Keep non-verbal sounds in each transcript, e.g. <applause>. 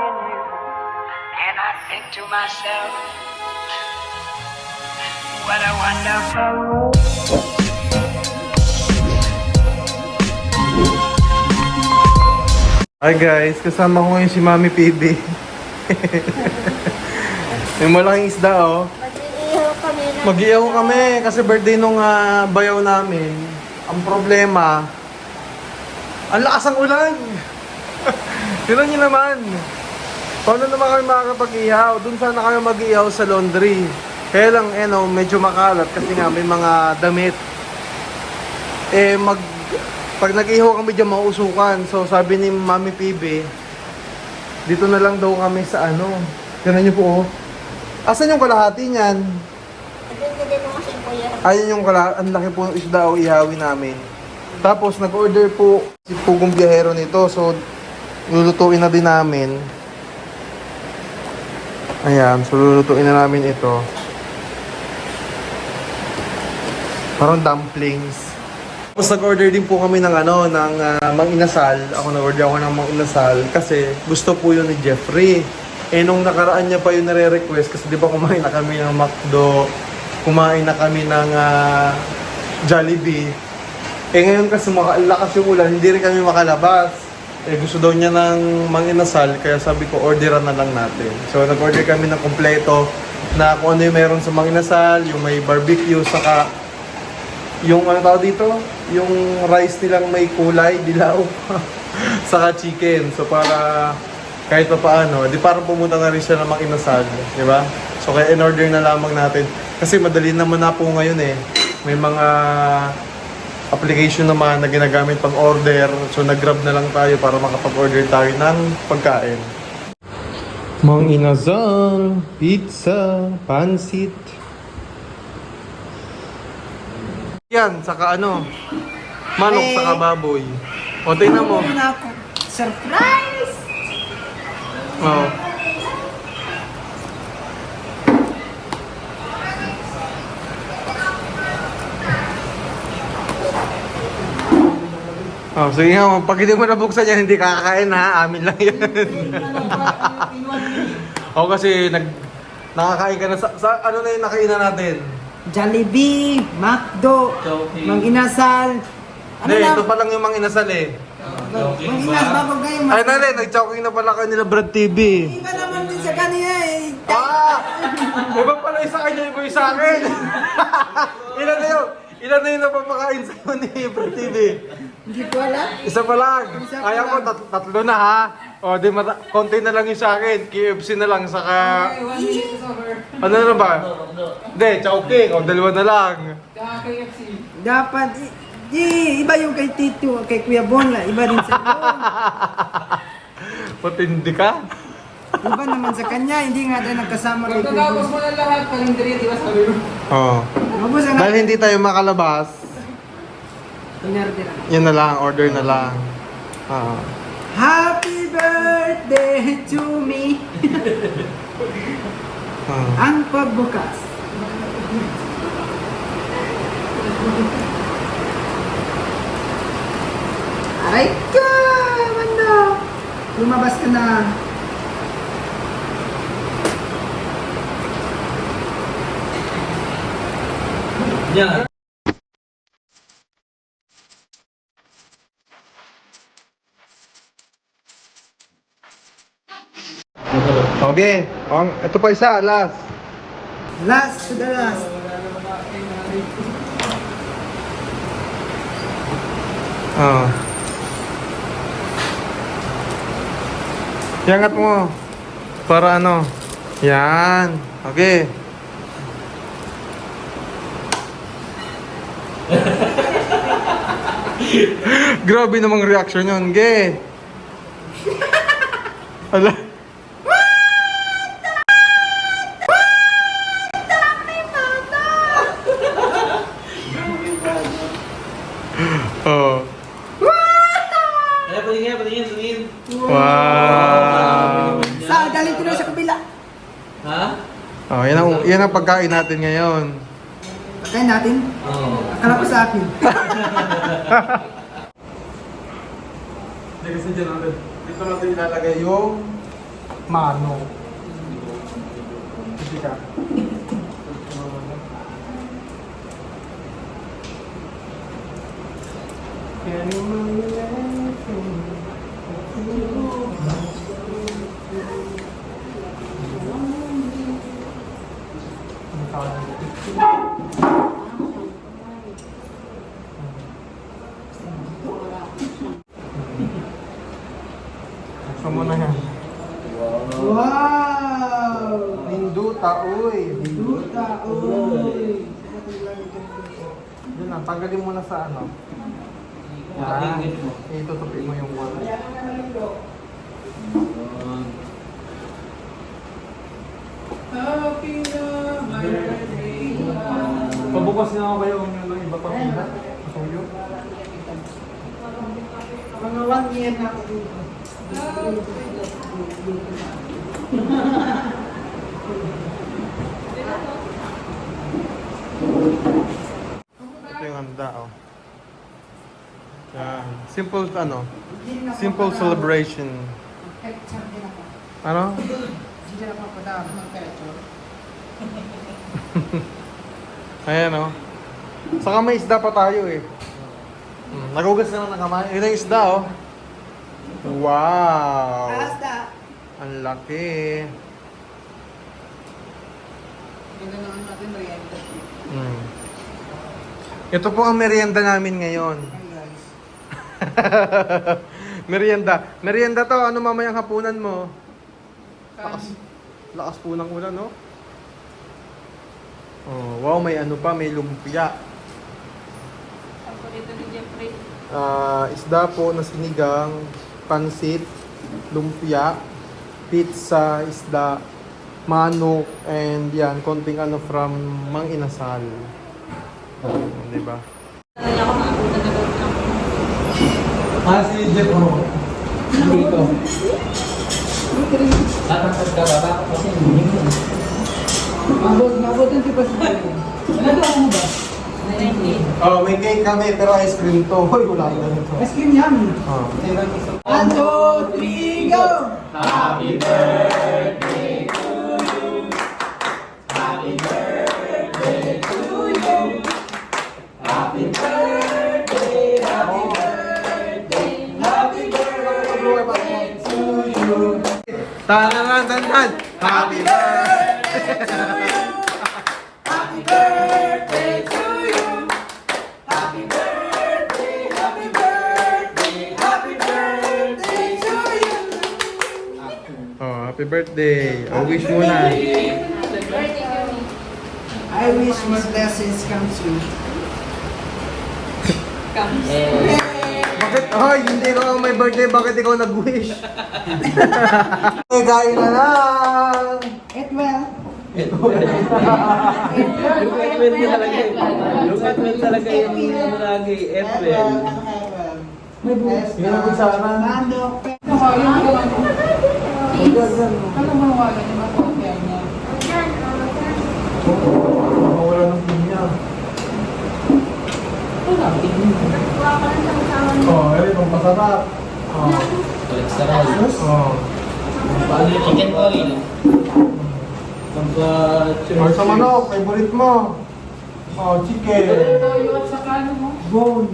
in you. And I think to myself, what a wonderful world. Hi guys, kasama ko ngayon si Mami PB. <laughs> Yung malaking isda oh. Mag-iihaw kami na. Mag-iyaw kami kasi birthday nung ah, bayaw namin. Ang problema, ang lakas ng ulan. <laughs> Tignan niyo naman. Paano naman kami makakapag-ihaw? Doon sana kami mag-ihaw sa laundry. Kaya lang, eh, no, medyo makalat kasi nga may mga damit. Eh, mag... Pag nag-ihaw kami dyan, mauusukan. So, sabi ni Mami PB, dito na lang daw kami sa ano. Tignan niyo po, oh. Asan yung kalahati niyan? Ayun yung kala, ang laki po ng isda o ihawi namin. Tapos nag-order po si Pugong Biyahero nito. So, lulutuin na din namin. Ayan, so lulutuin na namin ito. Parang dumplings. Tapos nag-order din po kami ng ano, ng ah, mang inasal. Ako nag-order ako ng mang inasal kasi gusto po yun ni Jeffrey. Eh nung nakaraan niya pa yun nare-request kasi di ba kumain na kami ng McDo, kumain na kami ng ah, Jollibee. Eh ngayon kasi makalakas yung ulan, hindi rin kami makalabas. Eh gusto daw niya ng mang inasal, kaya sabi ko orderan na lang natin. So nag-order kami ng kompleto na kung ano yung meron sa mang inasal, yung may barbecue, saka yung ano tawag dito, yung rice nilang may kulay, dilaw, <laughs> saka chicken. So para kahit pa paano, di parang pumunta na rin siya ng mga inasal, di ba? So kaya in-order na lamang natin. Kasi madali naman na po ngayon eh. May mga application naman na ginagamit pang order. So nag-grab na lang tayo para makapag-order tayo ng pagkain. Mang inasal, pizza, pansit, Yan, saka ano, manok Eh. saka baboy. O, tingnan mo. Surprise! Oo. Oh, sige nga, pag hindi mo nabuksan yan, hindi kakakain ha, amin lang yan. <laughs> Oo, kasi nag, nakakain ka na sa, sa ano na yung nakainan natin? Jollibee, McDo, Mang Inasal. Ano Hindi, na? ito pa lang yung mga inasal eh. Mang Inas, bago kayo. Ay, nali, nag-choking na pala kayo nila Brad TV. Iba naman din sa kanina eh. Ah! Iba pala yung sa kanya, iba yung sa akin. <laughs> Ilan na yun? Ilan na yung napapakain sa'yo <laughs> ni Brad TV? Hindi ko alam. Isa pa lang. Kaya ko, tat- tatlo na ha. O, di mata- konti na lang yung sa akin. KFC na lang, saka... Ano na ba? Hindi, chowking. O, dalawa na lang. Dapat, i- di, iba yung kay Tito, kay Kuya Bonla, iba rin sa. <laughs> Patindi ka? Iba naman sa kanya, hindi nga tayo nagkasama Kuya Pagkatapos Bonla. mo na lahat, palindiri, di ba sabi mo? Oo. Mabos ang Dahil hindi tayo makalabas, Inardira. yan na lang, order na lang. Oo. Happy birthday to me. <laughs> Oo. Ang pagbukas. Aray ka! Manda! Lumabas ka na. Okay. Ang, ito pa isa, last. Last to the last. Oo. Iangat mo. Para ano? Yan. Okay. <laughs> Grabe namang reaction yun. Ge. Ala. Oh. Ay, patingin, patingin, patingin. Wow. Sa, galing ko na sa kabila. Ha? Oh, yan ang, yan ang pagkain natin ngayon. Pagkain natin. Oo. Akala ko sa akin. <laughs> Hindi kasi dyan natin. Dito natin ilalagay yung Mano. Sige ka. Can you Gusto mo na yan. Wow! Uy. Duta, oy! Yun lang, tanggalin mo na sa ano. Yan. Itutupi mo yung wall. Happy na birthday! Pabukas na ako kayo ng iba pa pila. Pasuyo. Mga one year na ako dito. <laughs> Ito yung handa, oh. Yan. Simple, ano? Simple celebration. Ano? Ayan, oh. Saka may isda pa tayo, eh. Hmm, nagugas na lang ng kamay. Ito yung isda, oh. Wow! Ang laki. Ito na ang natin merienda. Hmm. Ito po ang merienda namin ngayon. Hey guys. <laughs> merienda. Merienda to. Ano mamayang hapunan mo? Lakas, lakas po ng ulan, no? Oh, wow, may ano pa, may lumpia. Ah, isda po na sinigang, pansit, lumpia, pizza, isda, manok, and yan, konting ano from Mang Inasal. Di ba? Ah, si Jeff, oh. Dito. Tatangkad ka ba? Bakit kasi hindi mo. Mabot, mabot ang tipas na yun. Nagawa mo ba? Oh, may cake kami, pero ice cream to. <laughs> Hoy, wala na nito. Ice cream yummy. Oh. One, two, three, go! Tananan, tananan! Happy birthday! Happy birthday to you! Happy birthday, happy birthday, happy birthday to you! Oh, happy birthday! Oh, wish mo na. I wish my blessings come true. Eh, Bakit? Hoy, hindi ko may birthday. Bakit ikaw nag-wish? Ay, <laughs> kain na lang! Eat well. Look at well talaga yun. Look at well talaga yung ano lagi. April. May buhos Yun ang kutsara. Mandok. Mawala ng pinya. Oh, eh, pampasarap. Oh. Cholesterol. Oh. Paano yung chicken oil? Or sa manok, favorite mo. Oh, chicken. Bone.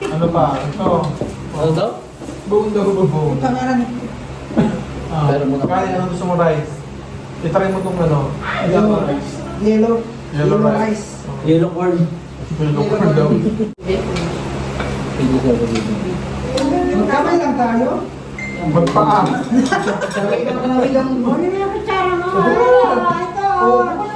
Ano pa? Ito. Ano daw? Bone daw ba bone? Pangalan. Ah, Pero muna. Kain, ano gusto mo rice? I-try mo tong ano. Yellow rice. Yellow. Yellow rice. Yellow corn. Yellow corn daw. Dito. Magkamay lang tayo. Magpaa. Sabay ka na lang. Ano yung kutsara mo? Ito.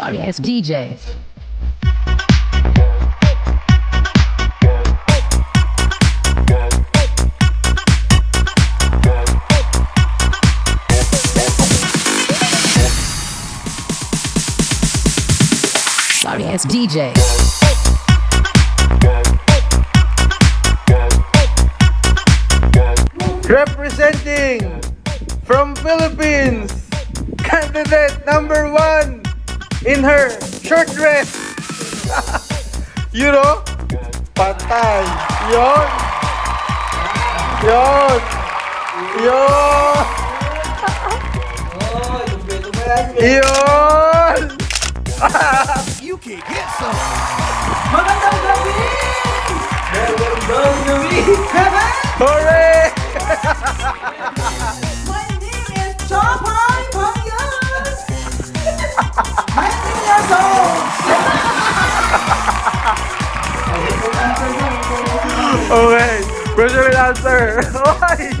Sorry ass DJ. Sorry ass DJ. Representing from Philippines, candidate number one in her short dress. <laughs> you know? Patay. Yon. Yon. Yon. Yon. Magandang gabi! Hooray! My Okay. Question and answer. Okay.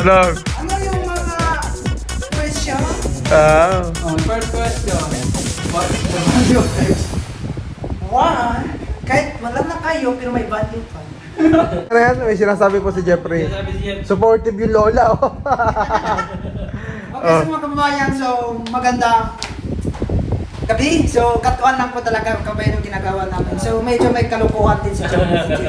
ano? Ano yung mga question? Ah. Oh, first question. What is the value of X? One, kahit wala na kayo, pero may value pa. Ano yan? May sinasabi po si Jeffrey. Si Jeff, Supportive yung lola. Oh. <laughs> Okay, sa mga kababayan, so maganda gabi. So, katuan lang po talaga kabayan yung ginagawa namin. So, medyo may kalukuhan din si Jeff.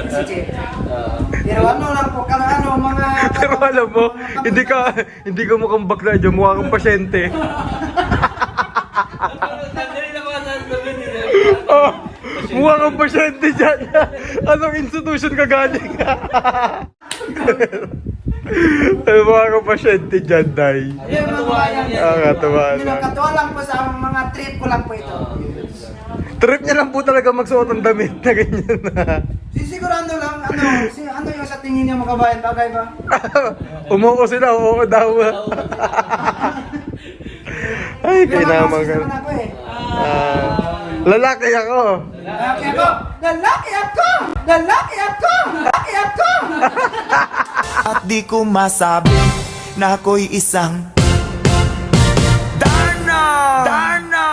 Si Jeff. ah, Pero ano lang po, kano ano, mga... <laughs> Pero alam mo, hindi ka hindi ka mukhang bakla dyan, mukha kang pasyente. <laughs> Oh, mukha kang pasyente dyan. Anong institution ka galing? <laughs> Ay, mukha kang pasyente dyan, Day. Yung mga kababayan, Ah, katawa Pero lang. katuan lang po sa mga trip ko lang po ito. Trip niya lang po talaga magsuot ng damit na ganyan. Sisigurado lang, ano, si, ano yung sa tingin niyo mga kababayan, bagay ba? <laughs> Umuko sila, umuko daw. Ay, ako eh. Ah, lalaki ako. Lalaki ako! Lalaki ako! Lalaki ako! Lalaki ako! <laughs> At di ko masabi na ako'y isang Darna! Darna!